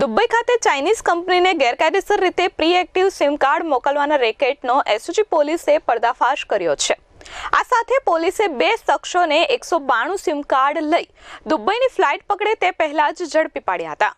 Dubai ખાતે Chinese કંપનીને ગેરકાયદેસર રીતે પ્રી એક્ટિવ સિમ કાર્ડ મોકલવાના રેકેટનો એસઓજી પોલીસે પર્દાફાશ કર્યો છે. આ સાથે પોલીસે બે શખ્સોને એકસો બાણું સિમ કાર્ડ લઈ દુબઈની ફ્લાઇટ પકડે તે પહેલા જ ઝડપી પાડ્યા હતા.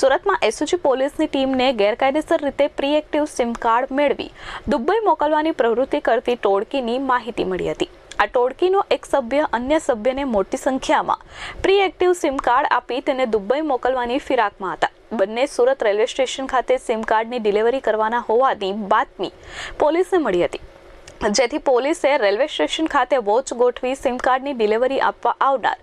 સુરતમાં એસઓજી પોલીસની ટીમને ગેરકાયદેસર રીતે પ્રી એક્ટિવ સિમ કાર્ડ મેળવી દુબઈ મોકલવાની પ્રવૃત્તિ કરતી ટોળકીની માહિતી મળી હતી. આ ટોળકીનો એક સભ્ય અન્ય સભ્યને મોટી સંખ્યામાં પ્રી એક્ટિવ સિમ કાર્ડ આપી તેને દુબઈ મોકલવાની ફિરાકમાં હતા. બંને સુરત રેલવે સ્ટેશન ખાતે સિમ કાર્ડની ડિલિવરી કરવાના હોવાની બાતમી પોલીસને મળી હતી. જેથી પોલીસે રેલવે સ્ટેશન ખાતે વોચ ગોઠવી સિમ કાર્ડની ડિલિવરી આપવા આવનાર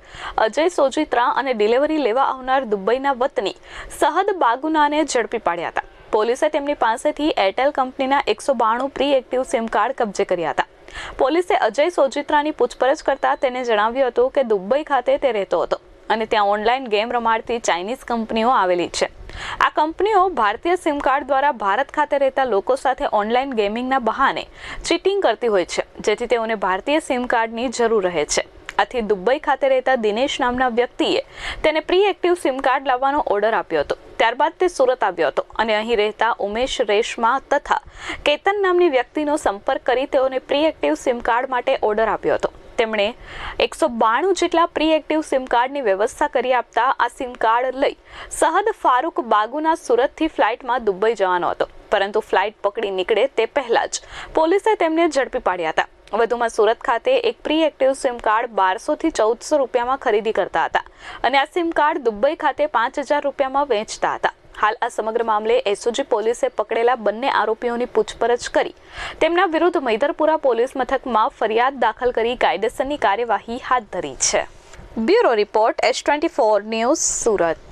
અજય સોજિત્રા અને ડિલિવરી લેવા આવનાર દુબઈના વતની સહદ બાગુનાને ઝડપી પાડ્યા હતા. પોલીસે તેમની પાસેથી એરટેલ કંપનીના એકસો બાણું પ્રી એક્ટિવ સિમ કાર્ડ કબજે કર્યા હતા. પોલીસે અજય સોજિત્રાની પૂછપરછ કરતા તેને જણાવ્યું હતું કે દુબઈ ખાતે તે રહેતો હતો. અને ત્યાં ઓનલાઈન ગેમ રમાડતી ચાઇનીઝ કંપનીઓ આવેલી છે. આ કંપનીઓ ભારતીય સિમ કાર્ડ દ્વારા ભારત ખાતે રહેતા લોકો સાથે ઓનલાઈન ગેમિંગના બહાને ચીટિંગ કરતી હોય છે, જેથી તેઓને ભારતીય સિમ કાર્ડની જરૂર રહે છે. આથી દુબઈ ખાતે રહેતા દિનેશ નામના વ્યક્તિએ તેને પ્રી એક્ટિવ સિમ કાર્ડ લાવવાનો ઓર્ડર આપ્યો હતો. ત્યારબાદ તે સુરત આવ્યો હતો અને અહીં રહેતા ઉમેશ રેશમા તથા કેતન નામની વ્યક્તિનો સંપર્ક કરી તેઓને પ્રી એક્ટિવ સિમ કાર્ડ માટે ઓર્ડર આપ્યો હતો. તેમણે એકસો બાણું જેટલા પ્રી એક્ટિવ સિમ કાર્ડની વ્યવસ્થા કરી આપતા આ સિમ કાર્ડ લઈ સહદ ફારૂક બાગુના સુરતથી ફ્લાઇટમાં દુબઈ જવાનો હતો. પરંતુ ફ્લાઇટ પકડી નીકળે તે પહેલાં જ પોલીસે તેમને ઝડપી પાડ્યા હતા. વધુમાં સુરત ખાતે એક પ્રી એક્ટિવ સિમ કાર્ડ બારસોથી ચૌદસો રૂપિયામાં ખરીદી કરતા હતા અને આ સિમ કાર્ડ દુબઈ ખાતે પાંચ હજાર રૂપિયામાં વેચતા હતા. હાલ આ સમગ્ર મામલે એસઓજી પોલીસે પકડેલા બંને આરોપીઓની પૂછપરછ કરી. તેમના વિરુદ્ધ મૈદરપુરા પોલીસ મથકમાં ફરિયાદ દાખલ કરી કાયદેસરની કાર્યવાહી હાથ ધરી છે. Bureau report S twenty four news, Surat.